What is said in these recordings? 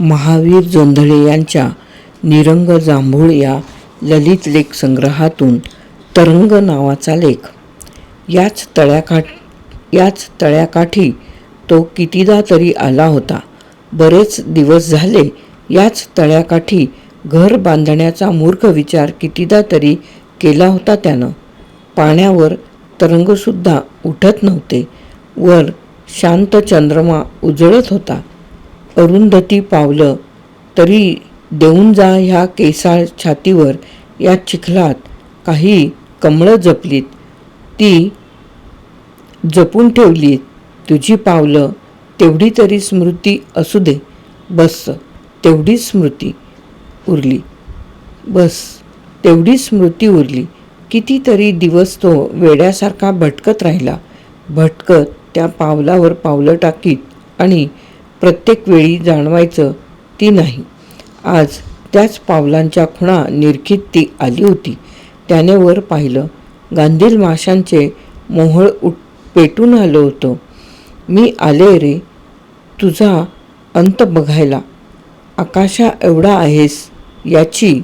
महावीर जोंधळे यांच्या निरंग जांभूळ या ललित लेख संग्रहातून तरंग नावाचा लेख. याच तळ्याकाठ याच तळ्याकाठी तो कितीदा तरी आला होता. बरेच दिवस झाले याच तळ्याकाठी घर बांधण्याचा मूर्ख विचार कितीदा तरी केला होता त्यानं. पाण्यावर तरंगसुद्धा उठत नव्हते. वर शांत चंद्रमा उजळत होता. अरुंधती पावलं तरी देऊन जा ह्या केसाळ छातीवर या चिखलात काही कमळं जपलीत. ती जपून ठेवलीत. तुझी पावलं तेवढी तरी स्मृती असू दे. बस तेवढी स्मृती उरली. बस तेवढी स्मृती उरली. कितीतरी दिवस तो वेड्यासारखा भटकत राहिला. भटकत त्या पावलावर पावलं टाकीत आणि प्रत्येक वेळी जाणवायचं ती नाही. आज त्याच पावलांच्या खुणा निरखीत ती आली होती. त्याने वर पाहिलं गांधील माशांचे मोहळ उठ पेटून आलं होतं. मी आले रे तुझा अंत बघायला. आकाशा एवढा आहेस याची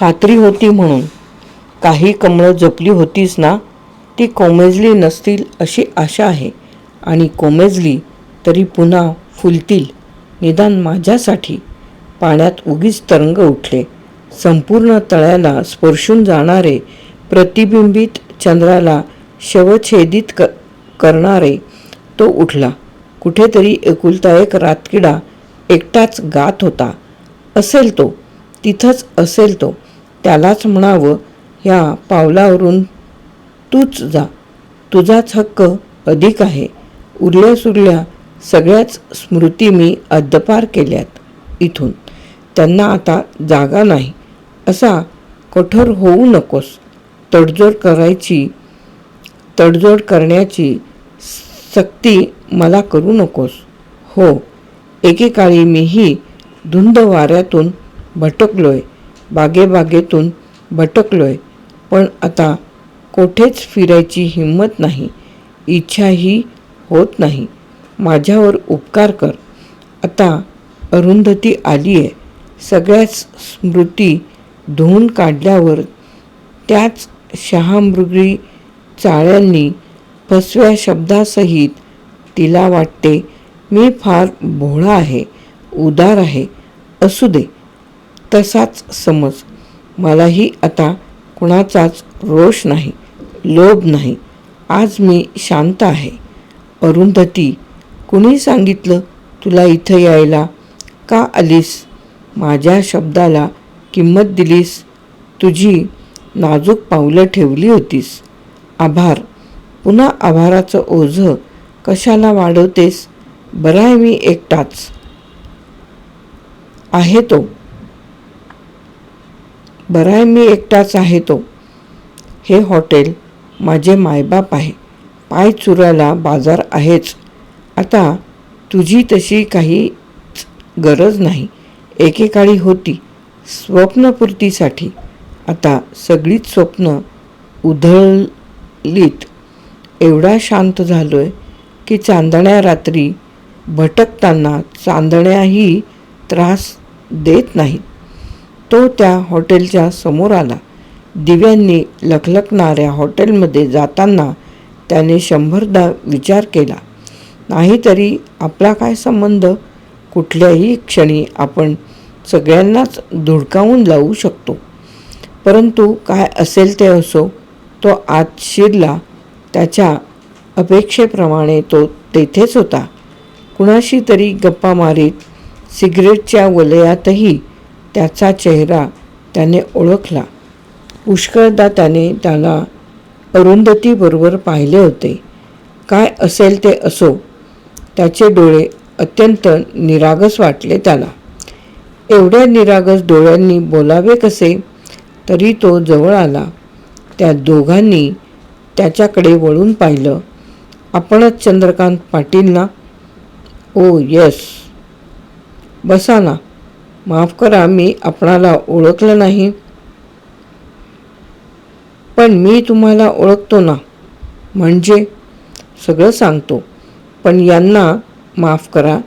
खात्री होती म्हणून. काही कमळं जपली होतीस ना ती कोमेजली नसतील अशी आशा आहे. आणि कोमेजली तरी पुन्हा फुलतील. निदान माझ्यासाठी. पाण्यात उगीच तरंग उठले. संपूर्ण तळ्याला स्पर्शून जाणारे प्रतिबिंबित चंद्राला शवछेदित क करणारे तो उठला. कुठेतरी एकुलता एक रातकिडा एकटाच गात होता. असेल तो. तिथंच असेल तो. त्यालाच म्हणावं ह्या पावलावरून तूच जा. तुझाच हक्क अधिक आहे. उरल्या सुरल्या सगळ्याच स्मृती मी अद्दपार केल्यात इथून. त्यांना आता जागा नाही. असा कठोर होऊ नकोस. तडजोड करायची तडजोड करण्याची सक्ती मला करू नकोस. हो एकेकाळी मीही धुंद वाऱ्यातून भटकलोय. बागेबागेतून भटकलोय. पण आता कोठेच फिरायची हिंमत नाही. इच्छाही होत नाही. माझ्यावर उपकार कर. आता अरुंधती आली आहे सगळ्याच स्मृती धुवून काढल्यावर त्याच शहामृगी चाळ्यांनी फसव्या शब्दासहित तिला वाटते मी फार भोळा आहे उदार आहे. असू दे. तसाच समज. मलाही आता कुणाचाच रोष नाही लोभ नाही. आज मी शांत आहे. अरुंधती कुणी सांगितलं तुला इथं यायला? का आलीस? माझ्या शब्दाला किंमत दिलीस? तुझी नाजूक पावलं ठेवली होतीस. आभार. पुन्हा आभाराचं ओझं कशाला वाढवतेस? बरं आहे मी एकटाच. आहे तो. बरं आहे मी एकटाच आहे तो. हे हॉटेल माझे मायबाप आहे. पाय चुरायला बाजार आहेच. आता तुझी तशी काही गरज नाही. एकेकाळी होती स्वप्नपूर्तीसाठी. आता सगळीच स्वप्न उधळलीत. एवढा शांत झालो आहे की चांदण्या रात्री भटकताना चांदण्याही त्रास देत नाहीत. तो त्या हॉटेलच्या समोर आला. दिव्यांनी लखलखणाऱ्या हॉटेलमध्ये जाताना त्याने शंभरदा विचार केला नाहीतरी आपला काय संबंध? कुठल्याही क्षणी आपण सगळ्यांनाच धुडकावून लावू शकतो. परंतु काय असेल ते असो तो आत शिरला. त्याच्या अपेक्षेप्रमाणे तो तेथेच होता. कुणाशी तरी गप्पा मारीत सिगरेटच्या वलयातही त्याचा चेहरा त्याने ओळखला. पुष्कळदा त्याने त्याला अरुंधतीबरोबर पाहिले होते. काय असेल ते असो त्याचे डोळे अत्यंत निरागस वाटले त्याला. एवढ्या निरागस डोळ्यांनी बोलावे कसे? तरी तो जवळ आला. त्या दोघांनी त्याच्याकडे वळून पाहिलं. आपणच चंद्रकांत पाटील ना ओ यस. बसा ना. माफ करा मी आपणाला ओळखलं नाही. पण मी तुम्हाला ओळखतो ना म्हणजे सगळं सांगतो. पण यांना माफ करा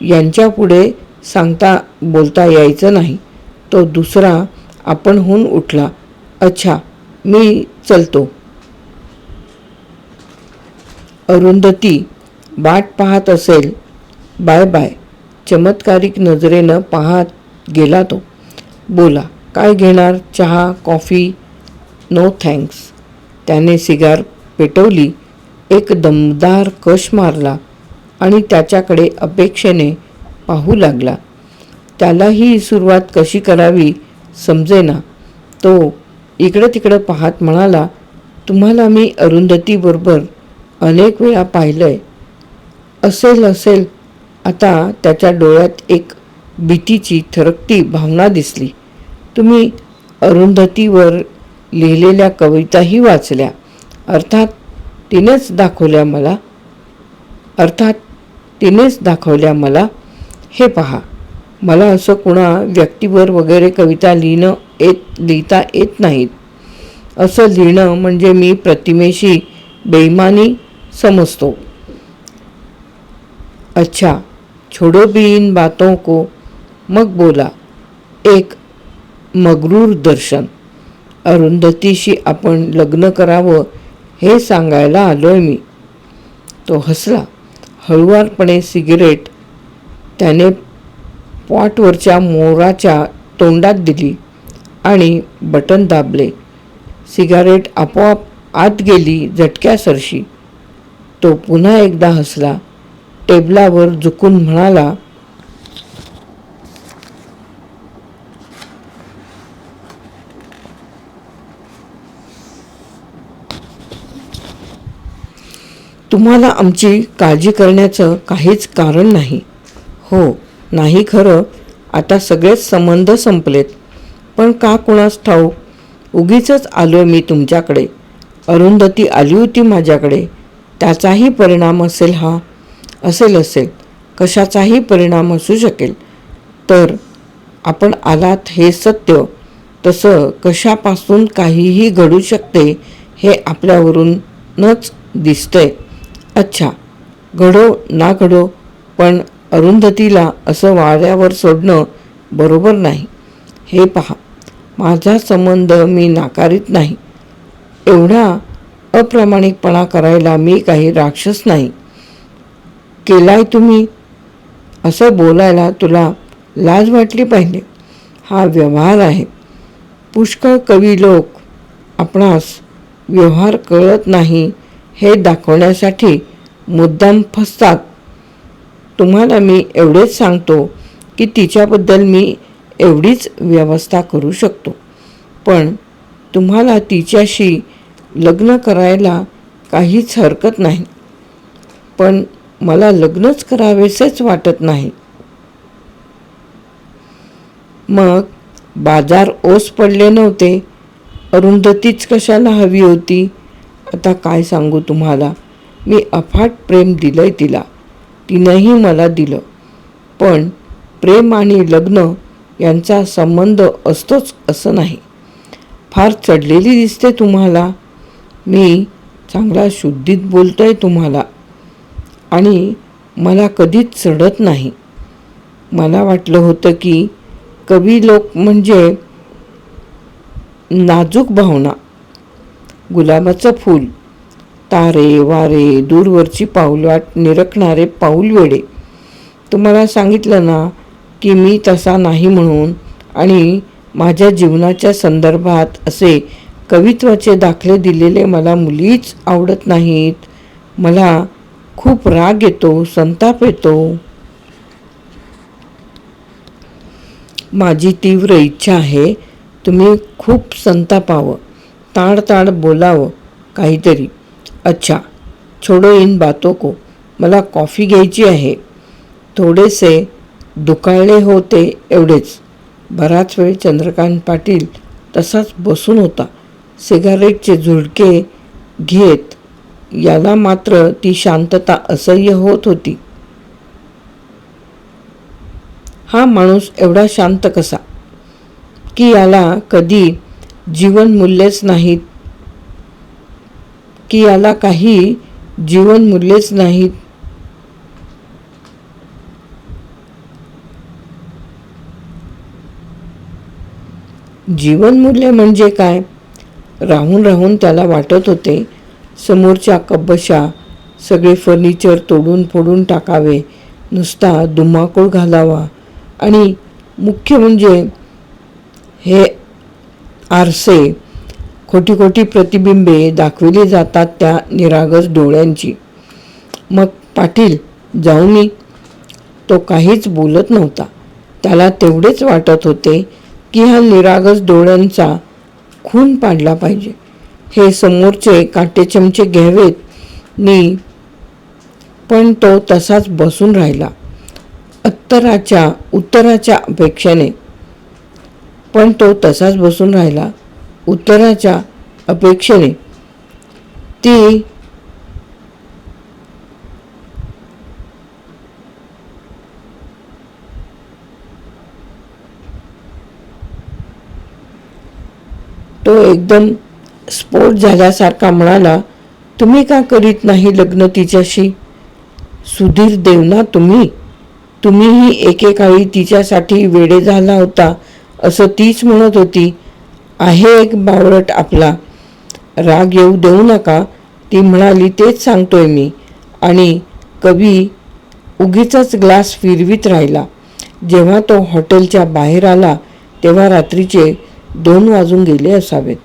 यांच्यापुढे सांगता बोलता यायचं नाही. तो दुसरा आपणहून उठला. अच्छा मी चलतो. अरुंधती वाट पाहत असेल. Bye bye. चमत्कारिक नजरेनं पाहत गेला तो. बोला काय घेणार? चहा कॉफी? नो थँक्स त्याने सिगार पेटवली एक दमदार कश मारला आणि त्याच्याकडे अपेक्षेने पाहू लागला. त्यालाही सुरुवात कशी करावी समजेना. तो इकडं तिकडं पाहत म्हणाला तुम्हाला मी अरुंधतीबरोबर अनेक वेळा पाहिलं आहे असेल असेल. आता त्याच्या डोळ्यात एक भीतीची थरकती भावना दिसली. तुम्ही अरुंधतीवर लिहिलेल्या कविताही वाचल्या. अर्थात तिनेच दाखवल्या मला. अर्थात तिनेच दाखवल्या मला. हे पहा. मला असं कुणा व्यक्तीवर वगैरे कविता लिहिणं येत लिहिता येत नाहीत. असं लिहिणं म्हणजे मी प्रतिमेशी बेईमानी समजतो. अच्छा. छोड़ो भी इन बातों को मग बोला. एक मगरूर दर्शन. अरुंधतीशी आपण लग्न करावं हे सांगायला आलोय मी. तो हसला. हळुवारपणे सिगरेट त्याने पॉटवरच्या मोराच्या तोंडात दिली आणि बटन दाबले. सिगारेट आपोआप आत गेली झटक्यासरशी तो पुन्हा एकदा हसला. टेबलावर झुकून म्हणाला तुम्हाला आमची काळजी करण्याचं काहीच कारण नाही. हो नाही खरं आता सगळेच संबंध संपलेत. पण का कुणास ठाऊक? उगीच आलो मी तुमच्याकडे. अरुंधती आली होती माझ्याकडे. त्याचाही परिणाम असेल हा? असेल असेल. कशाचाही परिणाम असू शकेल. तर आपण आलात हे सत्य. तसं कशापासून काहीही घडू शकते हे आपल्यावरूनच दिसतंय. अच्छा घडो ना घडो पण अरुंधतीला असं वाऱ्यावर सोडणं बरोबर नाही. हे पहा माझा संबंध मी नाकारित नाही. एवढा अप्रामाणिकपणा करायला मी काही राक्षस नाही. केलाय तुम्ही? असं बोलायला तुला लाज वाटली पाहिजे. हा व्यवहार आहे. पुष्कळ कवी लोक आपणास व्यवहार कळत नाही हे दाखवण्यासाठी मुद्दाम फसतात. तुम्हाला मी एवढेच सांगतो की तिच्याबद्दल मी एवढीच व्यवस्था करू शकतो. पण तुम्हाला तिच्याशी लग्न करायला काहीच हरकत नाही. पण मला लग्नच करावेसेच वाटत नाही. मग बाजार ओस पडले नव्हते. अरुंधतीच कशाला हवी होती? आता काय सांगू तुम्हाला? मी अफाट प्रेम दिलंय तिला. तिनंही मला दिलं. पण प्रेम आणि लग्न यांचा संबंध असतोच असं नाही. फार चढलेली दिसते तुम्हाला. मी चांगला शुद्धीत बोलतोय तुम्हाला. आणि मला कधीच चढत नाही. मला वाटलं होतं की कवी लोक म्हणजे नाजूक भावना. गुलाबाचं फूल. तारे वारे दूरवरची पाऊलवाट निरखणारे पाऊलवेडे तुम्हाला सांगितलं ना की मी तसा नाही म्हणून आणि माझ्या जीवनाच्या संदर्भात असे कवित्वाचे दाखले दिलेले मला मुलीच आवडत नाहीत. मला खूप राग येतो संताप येतो. माझी तीव्र इच्छा आहे तुम्ही खूप संतापावं ताड ताड बोलावं काहीतरी. अच्छा छोडो इन बातो को मला कॉफी घ्यायची आहे. थोडेसे दुकाळले होते एवढेच. बराच वेळ चंद्रकांत पाटील तसाच बसून होता. सिगारेटचे झुळके घेत याला मात्र ती शांतता असह्य होत होती. हा माणूस एवढा शांत कसा? की याला कधी जीवन मूल्यच नाहीत की याला काही जीवनमूल्येच नाहीत जीवनमूल्य म्हणजे काय? राहून राहून त्याला वाटत होते समोरच्या कब्बशा सगळे फर्निचर तोडून फोडून टाकावे नुसता धुमाकूळ घालावा. आणि मुख्य म्हणजे हे आरसे खोटी खोटी प्रतिबिंबे दाखविली जातात त्या निरागस डोळ्यांची. मग पाटील जाऊ मी तो काहीच बोलत नव्हता. त्याला तेवढेच वाटत होते की हा निरागस डोळ्यांचा खून पाडला पाहिजे. हे समोरचे काटे चमचे घ्यावेत नी पण तो तसाच बसून राहिला. उत्तराच्या उत्तराच्या अपेक्षेने. पण तो तसाच बसून राहिला. उत्तराच्या अपेक्षेने. ती तो एकदम स्फोट झाल्यासारखा म्हणाला तुम्ही का करीत नाही लग्न तिच्याशी? सुधीर देवना तुम्ही? तुम्हीही एकेकाळी तिच्यासाठी वेडे झाला होता असं तीच म्हणत होती. आहे एक बावळट आपला. राग येऊ देऊ नका. ती म्हणाली तेच सांगतोय मी. आणि कवी उगीचाच ग्लास फिरवीत राहिला. जेव्हा तो हॉटेलच्या बाहेर आला तेव्हा रात्रीचे दोन वाजून गेले असावेत.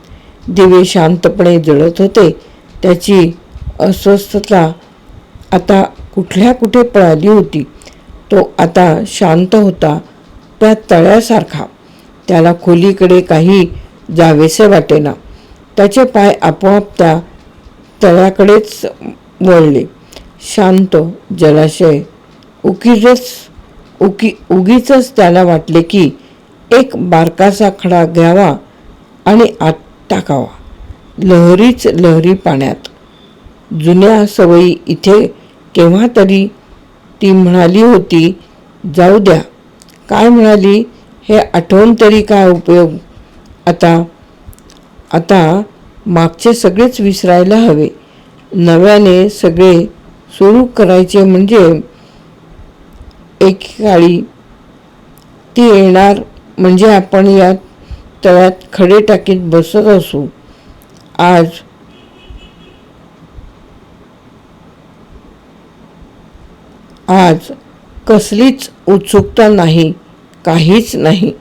दिवे शांतपणे जळत होते. त्याची अस्वस्थता आता कुठल्या कुठे पळाली होती? तो आता शांत होता त्या तळ्यासारखा. त्याला खोलीकडे काही जावेसे वाटेना. त्याचे पाय आपोआप त्या तळ्याकडेच वळले शांत जलाशय. उकीच उकी उगीच त्याला वाटले की एक बारकासा खडा घ्यावा आणि आत टाकावा. लहरीच लहरी पाण्यात. जुन्या सवयी इथे केव्हा तरी ती म्हणाली होती जाऊ द्या. काय म्हणाली? हे आठवण तरी काय उपयोग आता आता मागचे सगळेच विसरायला हवे. नव्याने सगळे सुरू करायचे म्हणजे एकेकाळी ती येणार म्हणजे आपण या तळ्यात खडे टाकीत बसत असू. आज आज कसलीच उत्सुकता नाही काहीच नाही.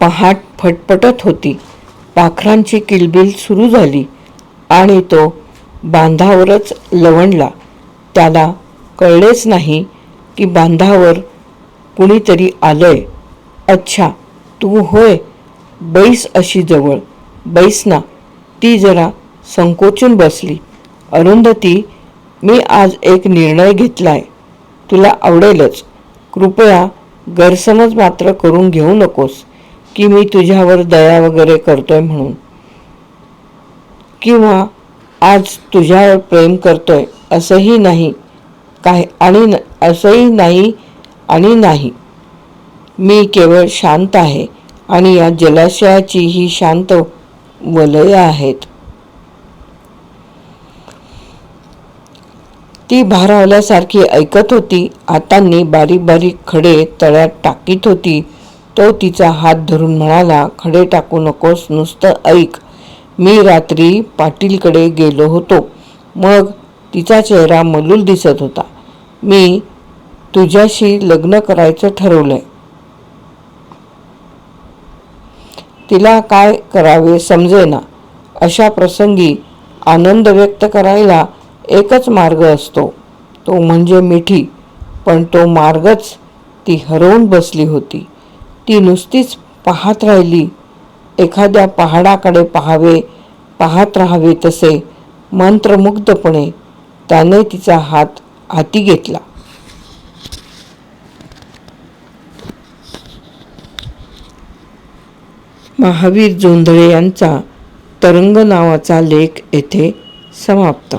पहाट फटफटत होती. पाखरांची किलबिल सुरू झाली आणि तो बांधावरच लवणला. त्याला कळलेच नाही की बांधावर कुणीतरी आलंय. अच्छा तू होय बैस अशी जवळ. बैस ना. ती जरा संकोचून बसली. अरुंधती मी आज एक निर्णय घेतलाय. तुला आवडेलच. कृपया गैरसमज मात्र करून घेऊ नकोस. की मी तुझ्यावर दया वगैरे करतोय म्हणून. किंवा आज तुझ्यावर प्रेम करतोय असंही नाही काय आणि असंही नाही आणि नाही. मी केवळ शांत आहे आणि या जलाशयाची ही शांत वलय आहेत. ती भारावल्यासारखी ऐकत होती. हातांनी बारीक बारीक खडे तळ्यात टाकीत होती. तो तिचा हात धरून म्हणाला खडे टाकू नकोस नुसतं ऐक. मी रात्री पाटीलकडे गेलो होतो. मग तिचा चेहरा मलूल दिसत होता. मी तुझ्याशी लग्न करायचं ठरवलंय. तिला काय करावे समजेना. अशा प्रसंगी आनंद व्यक्त करायला एकच मार्ग असतो. तो म्हणजे मिठी. पण तो मार्गच ती हरवून बसली होती. ती नुसतीच पाहत राहिली. एखाद्या पहाडाकडे पाहावे पाहत राहावे तसे मंत्रमुग्धपणे त्याने तिचा हात हाती घेतला. महावीर जोंधळे यांचा तरंग नावाचा लेख येथे समाप्त.